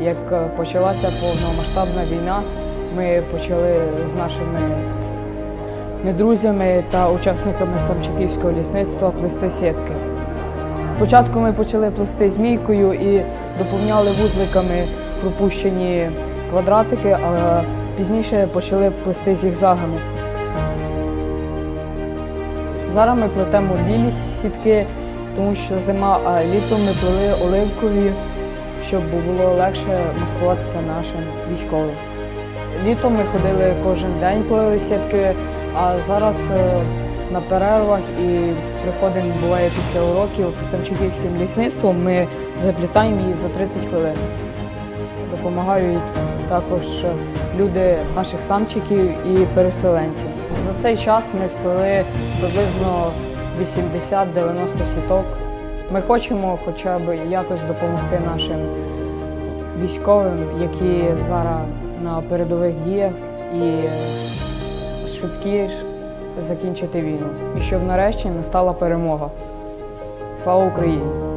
як е, почалася повномасштабна війна, ми почали з нашими друзями та учасниками Самчиківського лісництва плести сітки. Спочатку ми почали плести змійкою і доповняли вузликами пропущені квадратики, а пізніше почали плести зігзагами. Зараз ми плетемо білі сітки, тому що зима, а літом ми плели оливкові, щоб було легше маскуватися нашим військовим. Літом ми ходили кожен день плели сітки, а зараз е, на перервах і приходимо, буває після уроків Самчуківським лісництвом, ми заплітаємо її за 30 хвилин. Допомагають також люди наших самчиків і переселенців. За цей час ми сплели приблизно 80-90 сіток. Ми хочемо хоча б якось допомогти нашим військовим, які зараз на передових діях, і швидкі закінчити війну. І щоб нарешті настала перемога. Слава Україні!